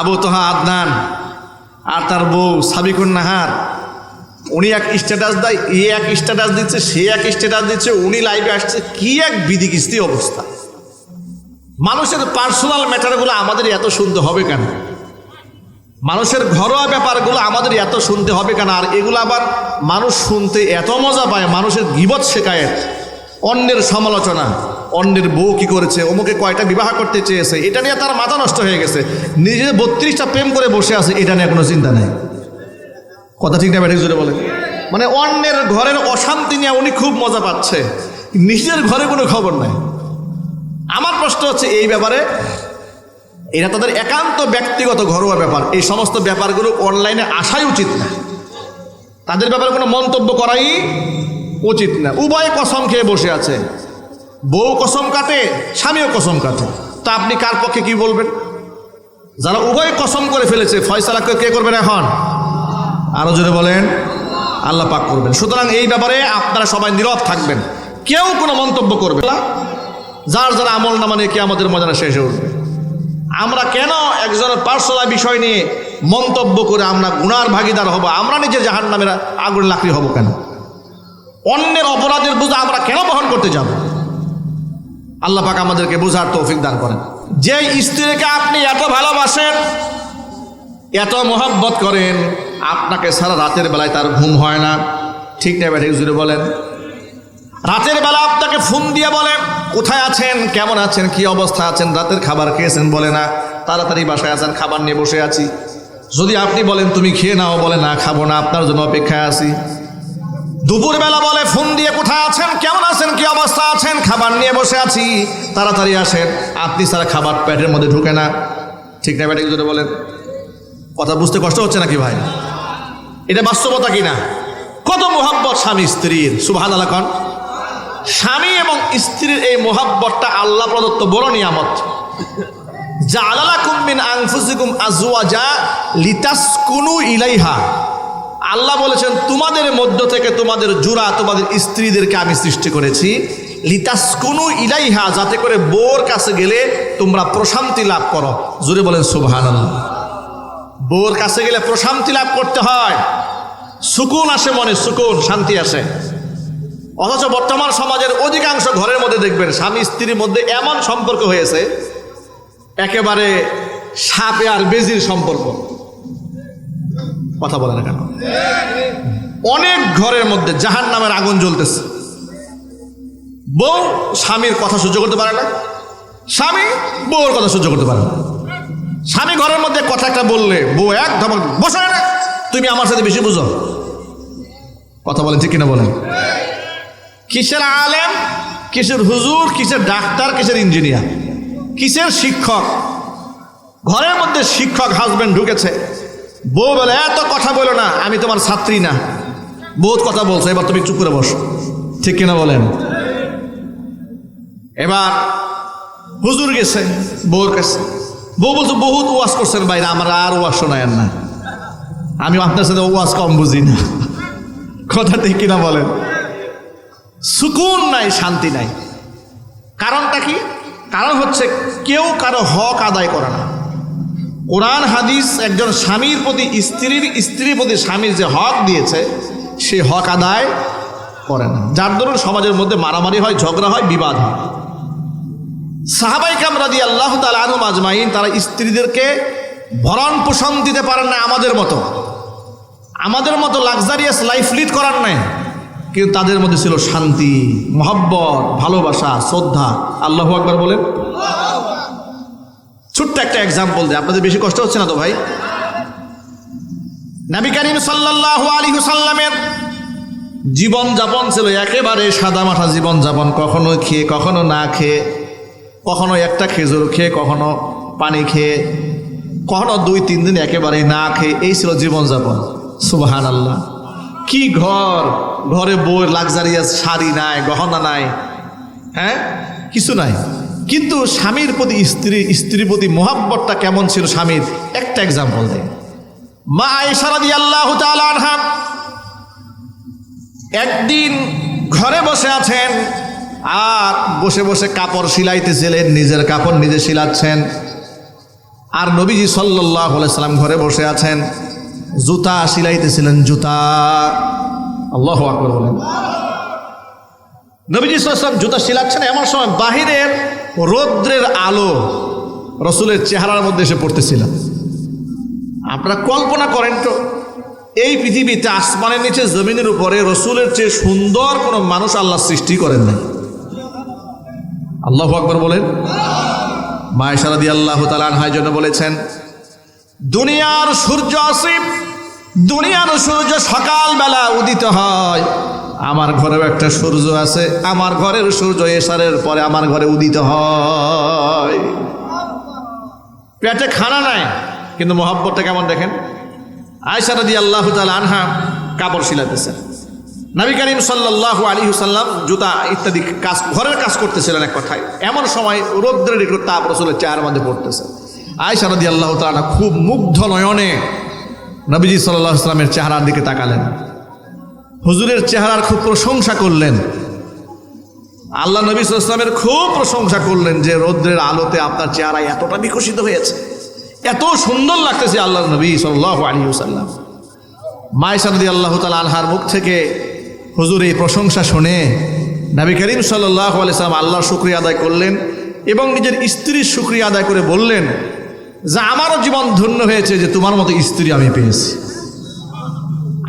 আবু তোহা আদনান আর তার বউ সাবিকুন নাহার উনি এক স্ট্যাটাস দেয়, এ এক স্ট্যাটাস দিচ্ছে, সে এক স্ট্যাটাস দিচ্ছে, উনি লাইভে আসছে। কি এক বিদিকিস্তি অবস্থা। মানুষের পার্সোনাল ম্যাটারগুলো আমাদের এত শুনতে হবে কেন? মানুষের ঘরোয়া ব্যাপারগুলো আমাদের এত শুনতে হবে কেন? আর এগুলো আবার মানুষ শুনতে এত মজা পায়, মানুষের গিবত শেখায়েত অন্যের সমালোচনা। অন্যের বউ কি করেছে? অমুকে কয়টা বিবাহ করতে চেয়েছে? এটা নিয়ে তার মাথা নষ্ট হয়ে গেছে। নিজে বত্রিশটা প্রেম করে বসে আছে, এটা নিয়ে কোনো চিন্তা নেই। কথা ঠিক না ব্যাঠিক জুড়ে বলে মানে অন্যের ঘরের অশান্তি নিয়ে উনি খুব মজা পাচ্ছে। নিজের ঘরে কোনো খবর নাই। আমার প্রশ্ন হচ্ছে এই ব্যাপারে, এটা তাদের একান্ত ব্যক্তিগত ঘরোয়া ব্যাপার। এই সমস্ত ব্যাপারগুলো অনলাইনে আসাই উচিত না। তাদের ব্যাপারে কোনো মন্তব্য করাই উচিত না। উভয় কসম খেয়ে বসে আছে। বউ কসম কাটে, স্বামীও কসম কাটে। তা আপনি কার পক্ষে কি বলবেন? যারা উভয় কসম করে ফেলেছে, ফয়সালা কে- করবেন এখন? আরও জোরে বলেন। আল্লাহ পাক করবেন। সুতরাং এই ব্যাপারে আপনারা সবাই নীরব থাকবেন। কেউ কোনো মন্তব্য করবে না। যার যারা আমল নামা নিয়ে কে আমাদের মজানা শেষ হয়ে উঠবে। আমরা কেন একজনের পার্সোনাল বিষয় নিয়ে মন্তব্য করে আমরা গুনার ভাগিদার হব? আমরা নিজে জাহান নামের আগুন লাকড়ি হব কেন? অন্যের অপরাধের বোঝা আমরা কেন বহন করতে যাব? আল্লাহ পাক আমাদেরকে বোঝার তৌফিক দান করেন। যে স্ত্রীকে আপনি এত ভালোবাসেন, এত মহব্বত করেন, আপনাকে সারা রাতের বেলায় তার ঘুম হয় না। ঠিক না ব্যাঠিক জুড়ে বলেন। রাতের বেলা আপনাকে ফোন দিয়ে বলে কোথায় আছেন? কেমন আছেন? কি অবস্থা আছেন? রাতের খাবার খেয়েছেন বলে, না, তাড়াতাড়ি বাসায় আছেন খাবার নিয়ে বসে আছি। যদি আপনি বলেন, তুমি খেয়ে নাও, বলে, না, খাব না, আপনার জন্য অপেক্ষায় আছি। দুপুরবেলা বলে, ফোন দিয়ে কোথায় আছেন? কেমন আছেন? কি অবস্থা আছেন? খাবার নিয়ে বসে আছি। তাড়াতাড়ি আসেন। আপনি সারা খাবার পেটের মধ্যে ঢুকে না। ঠিক না ব্যাটিং যদি বলেন, কথা বুঝতে কষ্ট হচ্ছে নাকি ভাই? এটা বাস্তবতা কিনা কত মোহাব্বত স্বামী স্ত্রীর সুভান আল্লাহ স্বামী এবং স্ত্রীর এই মোহাব্বতটা আল্লাহ প্রদত্ত বড় নিয়ামত। যা আলালা কুমিন আংফুসিকুম আজওয়াজা লিতাসকুনু ইলাইহা। আল্লাহ বলেছেন, তোমাদের মধ্য থেকে তোমাদের জোড়া তোমাদের স্ত্রীদেরকে আমি সৃষ্টি করেছি। লিতাসকুনু ইলাইহা, যাতে করে বোর কাছে গেলে তোমরা প্রশান্তি লাভ করো। জোরে বলেন সুবহান বোর কাছে গেলে প্রশান্তি লাভ করতে হয়। সুকুন আসে মনে, সুকুন, শান্তি আসে। অথচ বর্তমান সমাজের অধিকাংশ ঘরের মধ্যে দেখবেন, স্বামী স্ত্রীর মধ্যে এমন সম্পর্ক হয়েছে, একেবারে সাপে আর বেজির সম্পর্ক। কথা বলে না কেন? অনেক ঘরের মধ্যে জাহান নামের আগুন জ্বলতেছে। বউ স্বামীর কথা সহ্য করতে পারে না। স্বামী বউর কথা সহ্য করতে পারে না। স্বামী ঘরের মধ্যে কথা একটা বললে, বউ এক ধমক বসে না তুমি আমার সাথে বেশি বুঝো। কথা বলেন ঠিক কিনা বলেন? কিসের আলেম, কিসের হুজুর, কিসের ডাক্তার, কিসের ইঞ্জিনিয়ার, কিসের শিক্ষক? ঘরের মধ্যে শিক্ষক হাজবেন্ড ঢুকেছে। বউ বলে, এত কথা বলো না, আমি তোমার ছাত্রী না। বহুত কথা বলছো, এবার তুমি চুপ করে বসো। ঠিক কিনা বলেন? এবার হুজুর গেছে, বউর কাছে। বউ বলছে, বহুত ওয়াশ করছেন বাইরে, আমার আর ওয়াজ শোনায় না। আমি আপনার সাথে ওয়াজ কম বুঝি না। কথা ঠিক কিনা বলেন? সুকুন নাই, শান্তি নাই। কারণটা কি? কারণ হচ্ছে, কেউ কারও হক আদায় করে না। কোরআন, হাদিস, একজন স্বামীর প্রতি, স্ত্রীর স্ত্রীর প্রতি স্বামীর যে হক দিয়েছে, সে হক আদায় করে না। যার দরুন সমাজের মধ্যে মারামারি হয়, ঝগড়া হয়, বিবাদ হয়। সাহাবাই কামরাদি আল্লাহ তাল আনু মাজমাইন তারা স্ত্রীদেরকে ভরণ পোষণ দিতে পারেন না আমাদের মতো। আমাদের মতো লাক্সারিয়াস লাইফ লিড করার নাই। কিন্তু তাদের মধ্যে ছিল শান্তি, মহব্বত, ভালোবাসা, শ্রদ্ধা। আল্লাহ আকবার বলেন। ছোট্ট একটা এক্সাম্পল দেয় আপনাদের বেশি কষ্ট হচ্ছে না তো ভাই? নবী করিম সাল্লাল্লাহু আলাইহি সাল্লামের জীবন যাপন ছিল একেবারে সাদা মাঠা জীবন যাপন। কখনো খেয়ে, কখনো না খেয়ে, কখনো একটা খেজুর খেয়ে, কখনো পানি খেয়ে, কখনো দুই, তিন দিন একেবারে না খেয়ে, এই ছিল জীবনযাপন সুবাহান আল্লাহ কি ঘর? ঘরে বউয়ের লাক্সারিয়াস শাড়ি নাই, গহনা নাই। হ্যাঁ? কিছু নাই। কিন্তু স্বামীর প্রতি স্ত্রী, স্ত্রীর প্রতি মোহাব্বতটা কেমন ছিল স্বামীর? একটা এক্সাম্পল দেয় মা আয়সারাদি আল্লাহ একদিন ঘরে বসে আছেন আর বসে বসে কাপড় সিলাইতেছিলেন, নিজের কাপড় নিজে সিলাচ্ছেন। আর নবীজি সাল্লাহ সাল্লাম ঘরে বসে আছেন, জুতা সিলাইতেছিলেন, জুতা। আল্লাহ আকবর বলেন। নবীজি সাল্লাম জুতা সিলাচ্ছেন, এমন সময় বাহিরের রৌদ্রের আলো রসুলের চেহারার মধ্যে এসে পড়তেছিল। আপনারা কল্পনা করেন তো, এই পৃথিবীতে আসমানের নিচে, জমিনের উপরে রসুলের চেয়ে সুন্দর কোনো মানুষ আল্লাহ সৃষ্টি করেন নাই। আল্লাহ আকবর বলেন। মায়েশারাদি আল্লাহ তালানহার জন্য বলেছেন, দুনিয়ার সূর্য আসিফ দুনিয়ার সূর্য সকালবেলা উদিত হয়। আমার ঘরেও একটা সূর্য আছে, আমার ঘরের সূর্য এসারের পরে আমার ঘরে উদিত হয়। পেটে খানা নাই, কিন্তু মোহাব্বতটা কেমন দেখেন? আয়সারাদি আল্লাহ তাল আনহা কাপড় শিলাতেছেন নবী করিম সাল্লাহ আলী হুসাল্লাম জুতা ইত্যাদি কাজ, ঘরের কাজ করতেছিলেন এক কথায়। এমন সময় রৌদ্রের একটু তাপ রসুলের চেয়ার মধ্যে পড়তেছে। আয়সারাদি আল্লাহ তালা খুব মুগ্ধ নয়নে নবীজি সাল্লাহ ইসলামের চেহারার দিকে তাকালেন। হুজুরের চেহারার খুব প্রশংসা করলেন। আল্লাহ নবী ইসলামের খুব প্রশংসা করলেন যে রৌদ্রের আলোতে আপনার চেহারা এতটা বিকশিত হয়েছে। এত সুন্দর লাগতেছে আল্লাহ নবী সাল্লাহ আলী সাল্লাম মায়সারদি আল্লাহ তালা আনহার মুখ থেকে হুজুর এই প্রশংসা শুনে নবী করিম সাল্লাহ আলাইসালাম আল্লাহর শুক্রিয়া আদায় করলেন এবং নিজের স্ত্রীর শুক্রিয়া আদায় করে বললেন, যে আমারও জীবন ধন্য হয়েছে যে তোমার মতো স্ত্রী আমি পেয়েছি।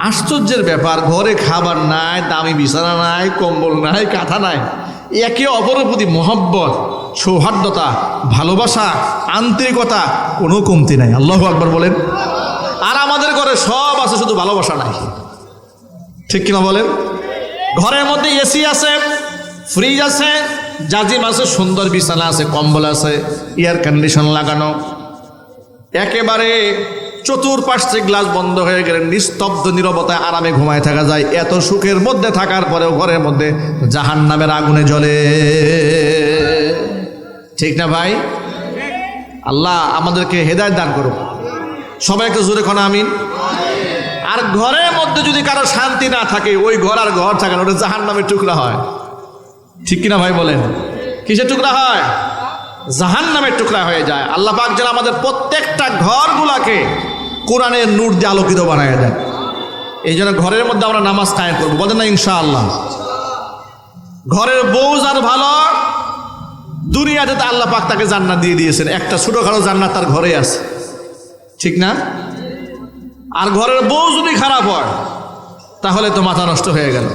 আশ্চর্যের ব্যাপার, ঘরে খাবার নাই, দামি বিছানা নাই, কম্বল নাই, কাঁথা নাই। একে অপরের প্রতি মহব্বত, সৌহার্দ্যতা, ভালোবাসা, আন্তরিকতা কোনো কমতি নাই। আল্লাহ আকবর বলেন। আর আমাদের ঘরে সব আছে, শুধু ভালোবাসা নাই। ঠিক কিনা বলেন? ঘরের মধ্যে এসি আছে, ফ্রিজ আছে, জাজিম আছে, সুন্দর বিছানা আছে, কম্বল আছে, এয়ার কন্ডিশন লাগানো। একেবারে চতুর্পাশ গ্লাস বন্ধ হয়ে গেলে নিস্তব্ধ নিরবতায় আরামে ঘুমায় থাকা যায়। এত সুখের মধ্যে থাকার পরেও ঘরের মধ্যে জাহান নামের আগুনে জ্বলে। ঠিক না ভাই? আল্লাহ আমাদেরকে হেদায়ত দান করুক। সবাইকে জোরে খানা আমিন। আর ঘরের মধ্যে যদি কারও শান্তি না থাকে, ওই ঘর আর ঘর থাকে না, ওটা জাহান নামের টুকরা হয়। ঠিক কিনা ভাই বলেন? কিসের টুকরা হয়? জাহান নামের টুকরা হয়ে যায়। আল্লাহ পাক যেন আমাদের প্রত্যেকটা ঘরগুলাকে কোরআনের নূর দিয়ে আলোকিত বানায় দেয় এই জন্য ঘরের মধ্যে আমরা নামাজ কায়েম করব। বলেন না ইনশা আল্লাহ ঘরের বউ যার ভালো, দুনিয়াতে তো আল্লাহ পাক তাকে জান্নাত দিয়ে দিয়েছেন। একটা ছোটোখাটো জান্নাত তার ঘরে আছে। ঠিক না? আর ঘরের বউ যদি খারাপ হয়, তাহলে তো মাথা নষ্ট হয়ে গেল।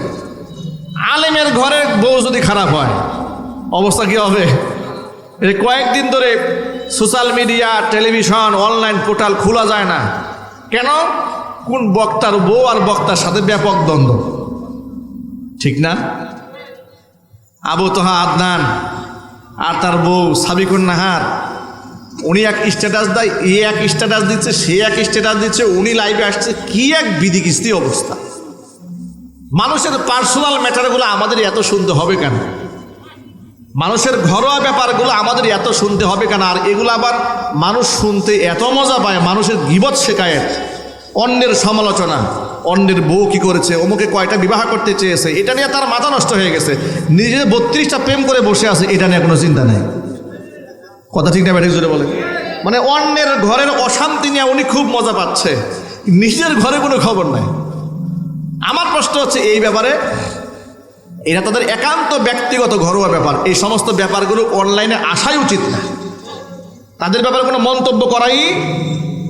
আলেমের ঘরের বউ যদি খারাপ হয়, অবস্থা কি হবে? কয়েকদিন ধরে social media, television, online portal খোলা যায় না। কেন? কোন বক্তার বউ আর বক্তার সাথে ব্যাপক দ্বন্দ্ব। ঠিক না? আবু তোহা আদনান আর তার বউ সাবিকুন নাহার উনি এক স্ট্যাটাস দেয়, এ এক স্ট্যাটাস দিচ্ছে, সে এক স্ট্যাটাস দিচ্ছে, উনি লাইভে আসছে। কি এক বিধিকিস্তি অবস্থা। মানুষের পার্সোনাল ম্যাটারগুলো আমাদের এত শুনতে হবে কেন? মানুষের ঘরোয়া ব্যাপারগুলো আমাদের এত শুনতে হবে কেন? আর এগুলো আবার মানুষ শুনতে এত মজা পায়, মানুষের গিবত শেখায়েত অন্যের সমালোচনা, অন্যের বউ কি করেছে, অমুকে কয়টা বিবাহ করতে চেয়েছে, এটা নিয়ে তার মাথা নষ্ট হয়ে গেছে। নিজে বত্রিশটা প্রেম করে বসে আছে, এটা নিয়ে কোনো চিন্তা নেই। কথা ঠিক না ব্যাঠিক জুড়ে বলে মানে অন্যের ঘরের অশান্তি নিয়ে উনি খুব মজা পাচ্ছে। নিজের ঘরে কোনো খবর নাই। আমার প্রশ্ন হচ্ছে এই ব্যাপারে এটা তাদের একান্ত ব্যক্তিগত ঘরোয়া ব্যাপার। এই সমস্ত ব্যাপারগুলো অনলাইনে আসাই উচিত না। তাদের ব্যাপারে কোনো মন্তব্য করাই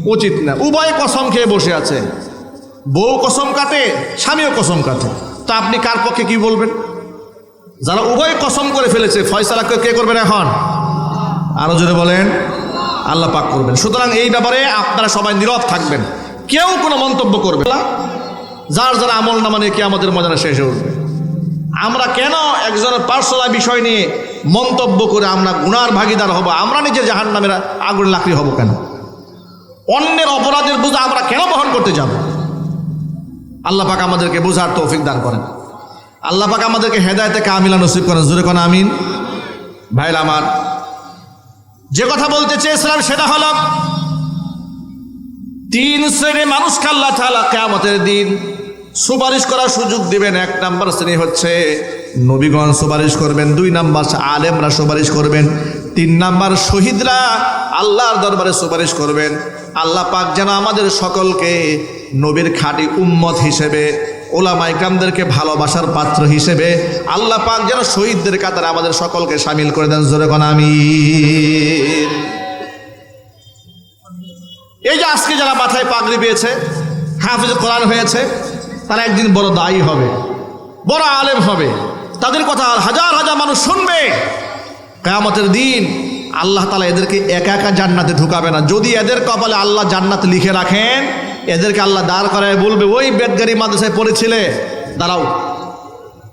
উচিত না। উভয় কসম খেয়ে বসে আছে। বউ কসম কাটে, স্বামীও কসম কাটে। তা আপনি কার পক্ষে কি বলবেন? যারা উভয় কসম করে ফেলেছে, ফয়সালা কে করবেন এখন? আরও জোরে বলেন। আল্লাহ পাক করবেন। সুতরাং এই ব্যাপারে আপনারা সবাই নীরব থাকবেন। কেউ কোনো মন্তব্য করবে না। যার যারা আমল না মানে কি আমাদের মজানা শেষে উঠবে। আমরা কেন একজনের পার্সোনাল বিষয় নিয়ে মন্তব্য করে আমরা গুনার ভাগিদার হব? আমরা নিজে জাহান নামের আগুন লাকড়ি হব কেন? অন্যের অপরাধের বোঝা আমরা কেন বহন করতে যাব? আল্লাহ পাক আমাদেরকে বোঝার তৌফিক দান করেন। আল্লাহ পাক আমাদেরকে হেদায়তে কামিলা নসিব করেন। জোরে কোন আমিন? ভাইরা আমার, যে কথা বলতে চেয়েছিলাম সেটা হলো, তিন শ্রেণি মানুষকে আল্লাহ তাআলা কেয়ামতের দিন সুপারিশ করার সুযোগ দিবেন। এক নাম্বার শ্রেণি হচ্ছে নবীগণ সুপারিশ করবেন, দুই নাম্বার আলেমরা সুপারিশ করবেন, তিন নাম্বার শহীদরা আল্লাহর দরবারে সুপারিশ করবেন। আল্লাহ পাক যেন আমাদের সকলকে নবীর খাঁটি উম্মত হিসেবে, ওলামা ইকরামদেরকে ভালোবাসার পাত্র হিসেবে, আল্লাহ পাক যেন শহীদদের কাতারে আমাদের সকলকে সামিল করে দেন। জোরে আমি এই যে আজকে যারা মাথায় পাগড়ি পেয়েছে, হাফিজ কোরআন হয়েছে তারা একদিন বড় দায়ী হবে, বড় আলেম হবে। তাদের কথা হাজার হাজার মানুষ শুনবে। কেয়ামতের দিন আল্লাহ তালা এদেরকে একা একা জান্নাতে ঢুকাবে না। যদি এদের কপালে আল্লাহ জান্নাত লিখে রাখেন, এদেরকে আল্লাহ দাঁড় করায় বলবে, ওই বেদগারি মাদ্রাসায় পড়েছিলে, দাঁড়াও।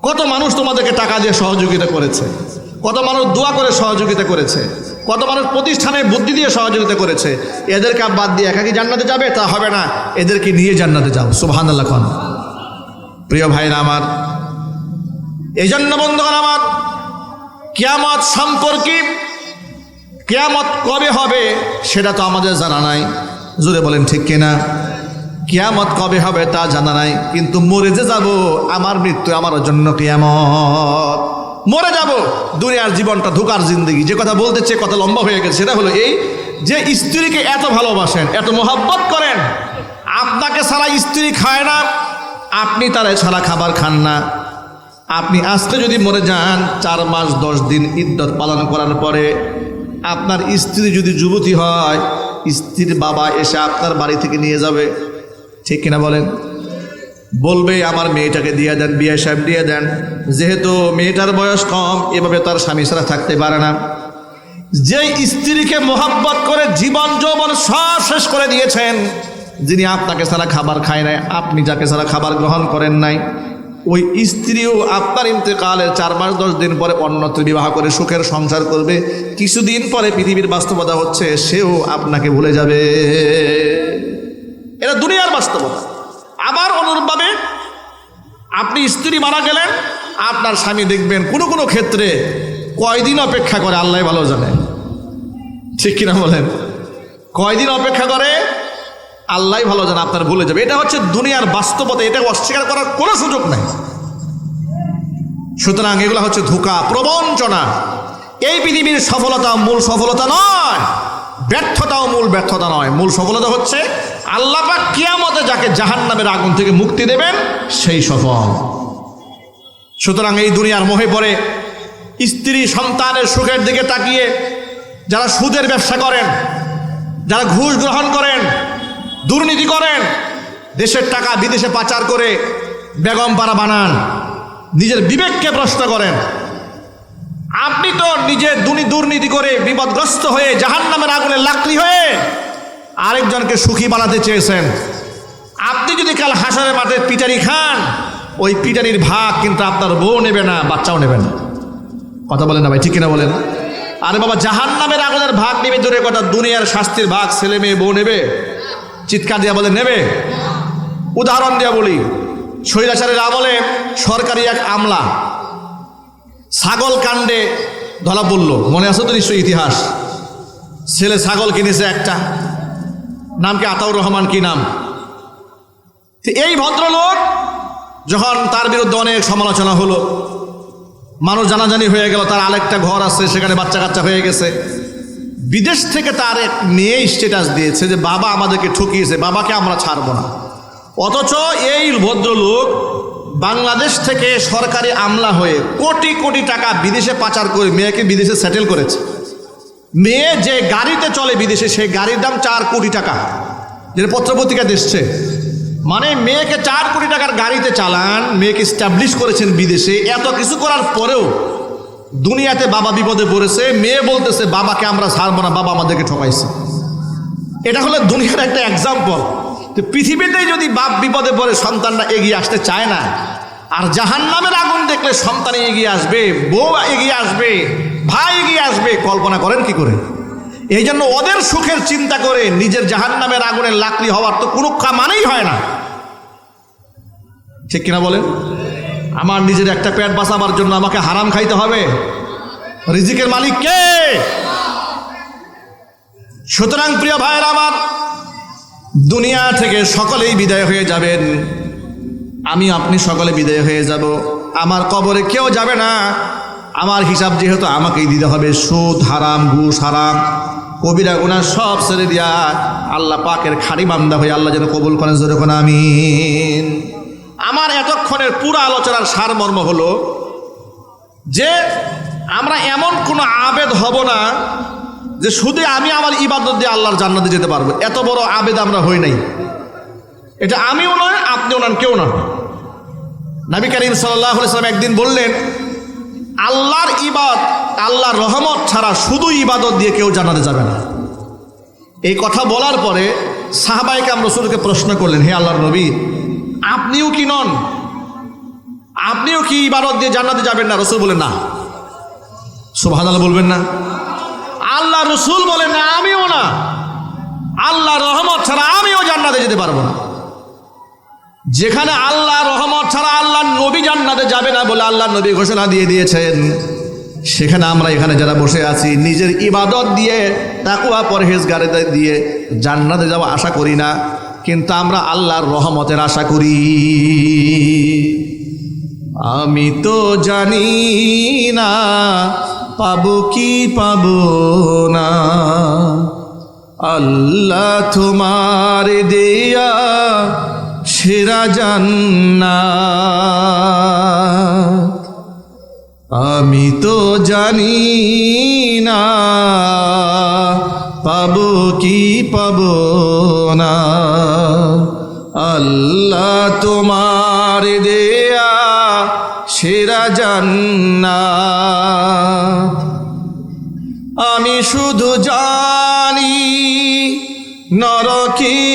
কত মানুষ তোমাদেরকে টাকা দিয়ে সহযোগিতা করেছে, কত মানুষ দোয়া করে সহযোগিতা করেছে, কত মানুষ প্রতিষ্ঠানে বুদ্ধি দিয়ে সহযোগিতা করেছে। এদেরকে বাদ দিয়ে একাকি জান্নাতে যাবে? তা হবে না। এদেরকে নিয়ে জান্নাতে যাও। সুবহান আল্লাহ খান প্রিয় ভাইরা আমার এই জন্য বন্ধুগণ আমার, কেয়ামত সম্পর্কে কেয়ামত কবে হবে সেটা তো আমাদের জানা নাই। জোরে বলেন ঠিক কিনা? কেয়ামত কবে হবে তা জানা নাই, কিন্তু মরে যে যাব, আমার মৃত্যু আমার জন্য কিয়ামত। মরে যাব, দুনিয়ার জীবনটা ধোকার জিন্দগি। যে কথা বলতে চেয়ে কথা লম্বা হয়ে গেছে, সেটা হলো এই যে স্ত্রীকে এত ভালোবাসেন, এত মোহাব্বত করেন, আপনাকে সারা স্ত্রী খায় না আপনি তারা ছাড়া খাবার খান না। আপনি আজকে যদি মরে যান, চার মাস, দশ দিন ইদ্যত পালন করার পরে আপনার স্ত্রী যদি যুবতী হয়, স্ত্রীর বাবা এসে আপনার বাড়ি থেকে নিয়ে যাবে। ঠিক কিনা বলেন? বলবে, আমার মেয়েটাকে দিয়ে দেন, বিয়ে সাহেব দিয়ে দেন। যেহেতু মেয়েটার বয়স কম, এভাবে তার স্বামী ছাড়া থাকতে পারে না। যে স্ত্রীকে মোহাব্বত করে জীবন যৌবন সব শেষ করে দিয়েছেন যিনি আপনাকে ছাড়া খাবার খায় নাই, আপনি যাকে ছাড়া খাবার গ্রহণ করেন নাই, ওই স্ত্রীও আপনার ইন্তেকালের চার মাস, দশ দিন পরে অন্যত্র বিবাহ করে সুখের সংসার করবে। কিছুদিন পরে পৃথিবীর বাস্তবতা হচ্ছে, সেও আপনাকে ভুলে যাবে। এটা দুনিয়ার বাস্তবতা। আবার অনুরূপভাবে আপনি স্ত্রী মারা গেলেন, আপনার স্বামী দেখবেন কোনো কোনো ক্ষেত্রে কয়দিন অপেক্ষা করে, আল্লাহ ভালো জানে। ঠিক কিনা বলেন? কয়দিন অপেক্ষা করে? আল্লাহ ভালো জানে, আপনার ভুলে যাবে। এটা হচ্ছে দুনিয়ার বাস্তবতা, এটা অস্বীকার করার কোনো সুযোগ নাই। সুতরাং এগুলো হচ্ছে ধোকা, প্রবঞ্চনা। এই পৃথিবীর সফলতা মূল সফলতা নয়, ব্যর্থতাও মূল ব্যর্থতা নয়। মূল সফলতা হচ্ছে আল্লাহ পাক কিয়ামতে যাকে জাহান্নামের আগুন থেকে মুক্তি দেবেন, সেই সফল। সুতরাং এই দুনিয়ার মোহে পড়ে স্ত্রী সন্তানের সুখের দিকে তাকিয়ে, যারা সুদের ব্যবসা করেন, যারা ঘুষ গ্রহণ করেন দুর্নীতি করেন। দেশের টাকা বিদেশে পাচার করে বেগম পাড়া বানান। নিজের বিবেককে প্রশ্ন করেন। আপনি তো নিজে দুর্নীতি করে বিপদগ্রস্ত হয়ে জাহান্নামের আগুনে লাকড়ি হয়ে আরেকজনকে সুখী বানাতে চেয়েছেন। আপনি যদি কাল হাসারে মাঠে পিটারি খান, ওই পিটারির ভাগ কিন্তু আপনার বউ নেবে না, বাচ্চাও নেবে না। কথা বলেন না ভাই, ঠিক কিনা বলেন? আরে বাবা জাহান নামের আগুনের ভাগ নেবে দূরের কথা, দুনিয়ার শাস্তির ভাগ ছেলে মেয়ে বউ নেবে। চিৎকার দিয়া বলে, নেবে? উদাহরণ দিয়া বলি শৈলাচারের আমলে সরকারি এক আমলা ছাগল কাণ্ডে ধরা পড়ল। মনে আছে তো নিশ্চয়ই ইতিহাস? ছেলে ছাগল কিনেছে একটা। নাম কি আতাউর রহমান কি নাম? এই ভদ্রলোক যখন তার বিরুদ্ধে অনেক সমালোচনা হলো, মানুষ জানাজানি হয়ে গেল, তার আরেকটা ঘর আছে, সেখানে বাচ্চা কাচ্চা হয়ে গেছে। বিদেশ থেকে তার এক মেয়ে স্ট্যাটাস দিয়েছে যে বাবা আমাদেরকে ঠকিয়েছে, বাবাকে আমরা ছাড়বো না। অথচ এই ভদ্রলোক বাংলাদেশ থেকে সরকারি আমলা হয়ে কোটি কোটি টাকা বিদেশে পাচার করে মেয়েকে বিদেশে সেটেল করেছে। মেয়ে যে গাড়িতে চলে বিদেশে, সেই গাড়ির দাম চার কোটি টাকা। যেটা পত্রপত্রিকা দিচ্ছে। মানে মেয়েকে চার কোটি টাকার গাড়িতে চালান, মেয়েকে স্টাবলিশ করেছেন বিদেশে। এত কিছু করার পরেও দুনিয়াতে বাবা বিপদে পড়েছে, মেয়ে বলতেছে, বাবাকে আমরা ছাড়বো না, বাবা আমাদেরকে ঠকাইছে। এটা হলো দুনিয়ার একটা এক্সাম্পল তো পৃথিবীতেই যদি বাপ বিপদে পড়ে, সন্তানরা এগিয়ে আসতে চায় না, আর জাহান্নামের আগুন দেখলে সন্তান এগিয়ে আসবে, বউ এগিয়ে আসবে, ভাই এগিয়ে আসবে, কল্পনা করেন কি করে? এই জন্য ওদের সুখের চিন্তা করে নিজের জাহান্নামের আগুনের লাকড়ি হওয়ার তো কোনো মানেই হয় না। ঠিক কিনা বলেন? আমার নিজের একটা পেট বাঁচাবার জন্য আমাকে হারাম খাইতে হবে। রিজিকের মালিক কে? সুতরাং প্রিয় ভাইয়ের আমার, দুনিয়া থেকে সকলেই বিদায় হয়ে যাবেন। আমি, আপনি সকলে বিদায় হয়ে যাব। আমার কবরে কেউ যাবে না। আমার হিসাব যেহেতু আমাকেই দিতে হবে। সুদ হারাম, ঘুষ হারাম, কবিরা গুণা সব ছেড়ে দিয়া আল্লাহ পাকের খাড়ি বান্দা হয়ে আল্লাহ যেন কবুল করেন, জোরে কোন আমিন। আমার এতক্ষণের পুরো আলোচনার সারমর্ম হলো যে আমরা এমন কোনো আবেদ হব না যে শুধু আমি আমার ইবাদত দিয়ে আল্লাহর জান্নাতে যেতে পারব। এত বড় আবেদ আমরা হই নাই। এটা আমিও নয়, আপনিও নন, কেউ নন। নবী করিম সাল্লাহ সাল্লাম একদিন বললেন, আল্লাহর ইবাদ, আল্লাহর রহমত ছাড়া শুধু ইবাদত দিয়ে কেউ জানাতে যাবে না। এই কথা বলার পরে সাহাবাইকাম রসুলকে প্রশ্ন করলেন, হে আল্লাহর নবী আপনিও কি নন? আপনিও কি ইবাদত দিয়ে জান্নাতে যাবেন না? রসুল বলেন না। সুবহান বলবেন না। আল্লাহ রসুল বলেন না, আমিও না। আল্লাহ রহমত ছাড়া আমিও জান্নাতে যেতে পারব না। যেখানে আল্লাহ রহমত ছাড়া আল্লাহ নবী জান্নাতে যাবে না বলে আল্লাহ নবী ঘোষণা দিয়ে দিয়েছেন, সেখানে আমরা এখানে যারা বসে আছি, নিজের ইবাদত দিয়ে তাকুয়া পরহেজগারে দিয়ে জান্নাতে যাওয়া আশা করি না। কিন্তু আমরা আল্লাহর রহমতের আশা করি। আমি তো জানি না, পাবো কি পাবো না। আল্লাহ তোমার দেয়া সেরা জান্নাত। আমি তো জানি না পাবো কি পাবো না? আল্লাহ তোমার দেয়া সেরা জান্না আমি শুধু জানি নরকের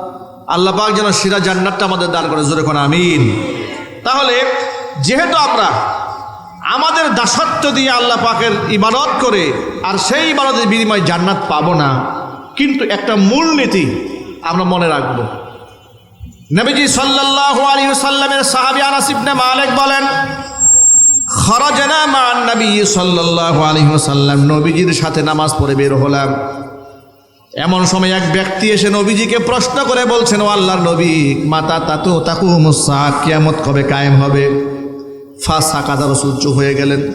আল্লাহ পাক যেন সেরা জান্নাতটা আমাদের দান করে জোরে কোন আমিন। তাহলে যেহেতু আমরা আমাদের দাসত্ব দিয়ে আল্লাহ পাকের ইবাদত করে, আর সেই ইবাদতের বিনিময়ে জান্নাত পাবো না, কিন্তু একটা মূলনীতি আমরা মনে রাখব। নবীজি সাল্লাল্লাহু আলাইহি সাল্লামের সাহাবী আনাস ইবনে মালিক বলেন, খরাজনা মান নবী সাল্লাল্লাহু আলাইহি সাল্লাম নবীজির সাথে নামাজ পড়ে বের হলাম। এমন সময় এক ব্যক্তি এসে নবীজিকে প্রশ্ন করে বলছেন, ও আল্লাহর নবী, মাতা তাতু তাকু মুসা, কিয়ামত কবে কায়েম হবে? ফাঁসা কাদা রসুল চুপ হয়ে গেলেন।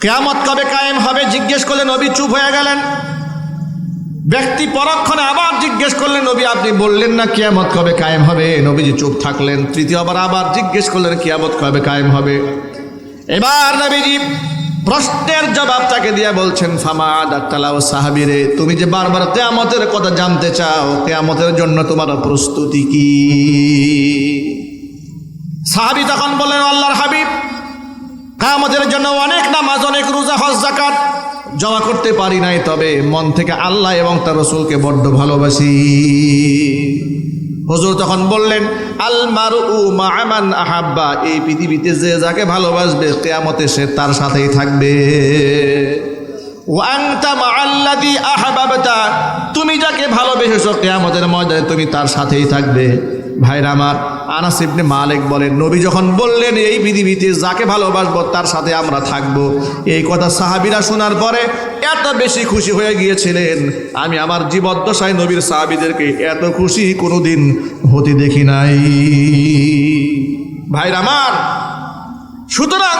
কেয়ামত কবে কায়েম হবে? জিজ্ঞেস করলে নবী চুপ হয়ে গেলেন। ব্যক্তি পরক্ষণে আবার জিজ্ঞেস করলেন নবী, আপনি বললেন না কিয়ামত কবে কায়েম হবে? নবীজি চুপ থাকলেন। তৃতীয়বার আবার জিজ্ঞেস করলেন, কিয়ামত কবে কায়েম হবে? এবার নবীজি প্রশ্নের জবাব তাকে দিয়ে বলছেন, ফামা ডাক্তালাও সাহাবিরে, তুমি যে বারবার কেয়ামতের কথা জানতে চাও, কেয়ামতের জন্য তোমার প্রস্তুতি কি? সাহাবি তখন বললেন, আল্লাহর হাবিব কামতের জন্য অনেক নামাজ, অনেক রোজা, হজ জাকাত জমা করতে পারি নাই, তবে মন থেকে আল্লাহ এবং তার রসুলকে বড্ড ভালোবাসি। হুজুর তখন বললেন, আল মারু মামান আহাব্বা এই পৃথিবীতে যে যাকে ভালোবাসবে কেয়ামতে সে তার সাথেই থাকবে। তুমি যাকে ভালোবেসেছ কেয়ামতের ময়দানে তুমি তার সাথেই থাকবে। ভাইরা আমার, আনাস ইবনে মালিক বলেন, নবী যখন বললেন, এই পৃথিবীতে যাকে ভালোবাসবো, তার সাথে আমরা থাকব। এই কথা সাহাবীরা শোনার পরে এত বেশি খুশি হয়ে গিয়েছিলেন। আমি আমার জীবদ্দশায় নবীর সাহাবীদেরকে এত খুশি কোনোদিন হতে দেখি নাই। ভাইরা আমার, সুতরাং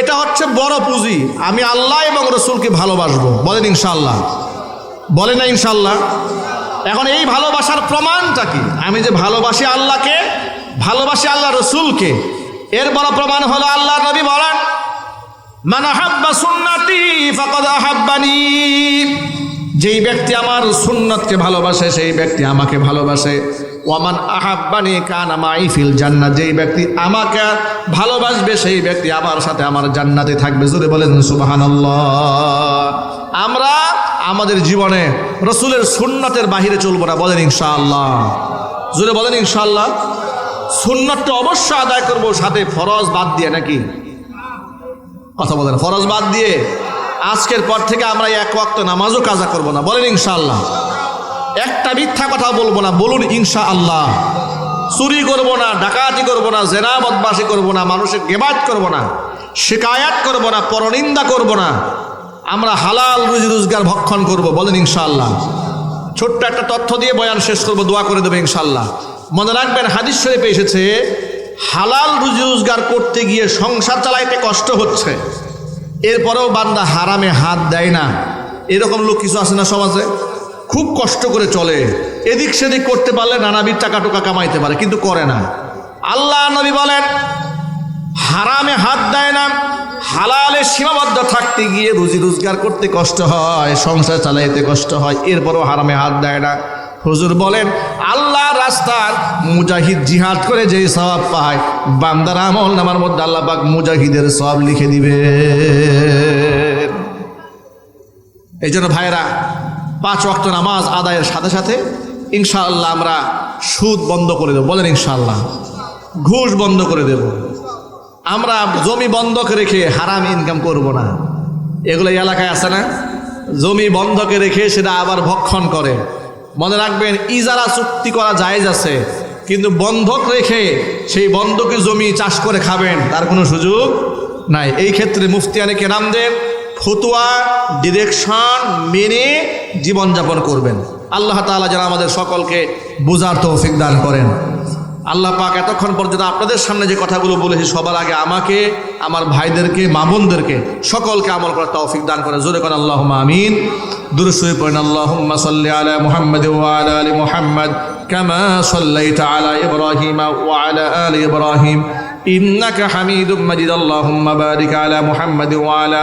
এটা হচ্ছে বড় পুঁজি। আমি আল্লাহ এবং রসুলকে ভালোবাসবো। বলেন ইনশাল্লাহ বলেন না ইনশাল্লাহ এখন এই ভালোবাসার প্রমাণটা কি? আমি যে ভালোবাসি আল্লাহকে, ভালোবাসি আল্লাহ রসুলকে, এর বড় প্রমাণ হলো আল্লাহ নবী বলেন যেই ব্যক্তি আমার সুন্নতকে ভালোবাসে, সেই ব্যক্তি আমাকে ভালোবাসে। ওয়ামান আহাব্বানি কান আমাই ফিল জান্নাত। যেই ব্যক্তি আমাকে ভালোবাসবে, সেই ব্যক্তি আমার সাথে আমার জান্নাতে থাকবে। জোরে বলেন সুবহানাল্লাহ। আমরা আমাদের জীবনে রসুলের সুন্নতের বাহিরে চলবো না, বলেন ইনশাআল্লাহ। জোরে বলেন ইনশাআল্লাহ। সুন্নতটা অবশ্য আদায় করব, সাথে ফরজ বাদ দিয়ে, নাকি? কথা বলেন, ফরজ বাদ দিয়ে আজকের পর থেকে আমরা এক ওয়াক্ত নামাজও কাজা করব না, বলেন ইনশাআল্লাহ। একটা মিথ্যা কথা বলব না, বলুন ইনশা আল্লাহ চুরি করব না, ডাকাতি করব না, জেনা বদমাসি করব না, মানুষের গেবাদ করব না, শিকায়াত করব না, পরনিন্দা করব না। আমরা হালাল রুজি রোজগার ভক্ষণ করব, বলেন ইনশাআল্লাহ। ছোট্ট একটা তথ্য দিয়ে বয়ান শেষ করব, দোয়া করে দেবে ইনশাআল্লাহ। মনে রাখবেন, হাদিস শরীফে এসেছে, হালাল রুজি রোজগার করতে গিয়ে সংসার চালাইতে কষ্ট হচ্ছে। এরপরেও বান্দা হারামে হাত দেয় না। এরকম লোক কিছু আছে না সমাজে? খুব কষ্ট করে চলে। এদিক সেদিক করতে পারলে নানাবিধ টাকা টোকা কামাইতে পারে, কিন্তু করে না। আল্লাহ নবী বলেন, হারামে হাত দেয় না। হালালে সীমাবদ্ধ থাকতে গিয়ে রুজি রোজগার করতে কষ্ট হয়, সংসার চালাইতে কষ্ট হয়, এরপরও হারামে হাত দেয় না। হুজুর বলেন, আল্লাহ রাস্তার মুজাহিদ জিহাদ করে যেই সব পায়, বান্দার আমল নামার মধ্যে আল্লাহ পাক মুজাহিদের সব লিখে দিবে এই জন্য ভাইয়েরা, পাঁচ ওয়াক্ত নামাজ আদায়ের সাথে সাথে ইনশাআল্লাহ আমরা সুদ বন্ধ করে দেব। বলেন ইনশাআল্লাহ, ঘুষ বন্ধ করে দেব। আমরা জমি বন্ধক রেখে হারাম ইনকাম করব না। এগুলো এলাকায় আছে না? জমি বন্ধকে রেখে সেটা আবার ভক্ষণ করে। মনে রাখবেন, ইজারা চুক্তি করা জায়েজ আছে, কিন্তু বন্ধক রেখে সেই বন্ধকে জমি চাষ করে খাবেন, তার কোনো সুযোগ নাই। এই ক্ষেত্রে মুফতিয়ানে কেরামদের ফতুয়া, ডিরেকশন, মেনে জীবনযাপন করবেন। আল্লাহ তাআলা যেন আমাদের সকলকে বোঝার তৌফিক দান করেন। আল্লাহ পাক এতক্ষণ পর্যন্ত আপনাদের সামনে যে কথাগুলো বলেছি সবার আগে আমাকে, আমার ভাইদেরকে, মা বোনদেরকে সকলকে আমল করার তৌফিক দান করেন। জোরে করেন আল্লাহ আমিন। দুরুসুই পড়েন, আল্লাহুম্মা সাল্লি আলা মুহাম্মাদ ওয়া আলা আলি মুহাম্মাদ কামা সাল্লাইতা আলা ইব্রাহিম ওয়া আলা আলি ইব্রাহিম। ইন্নাকা হামিদুম মাজিদ। আল্লাহুম্মা বারিক আলা মুহাম্মাদ ওয়া আলা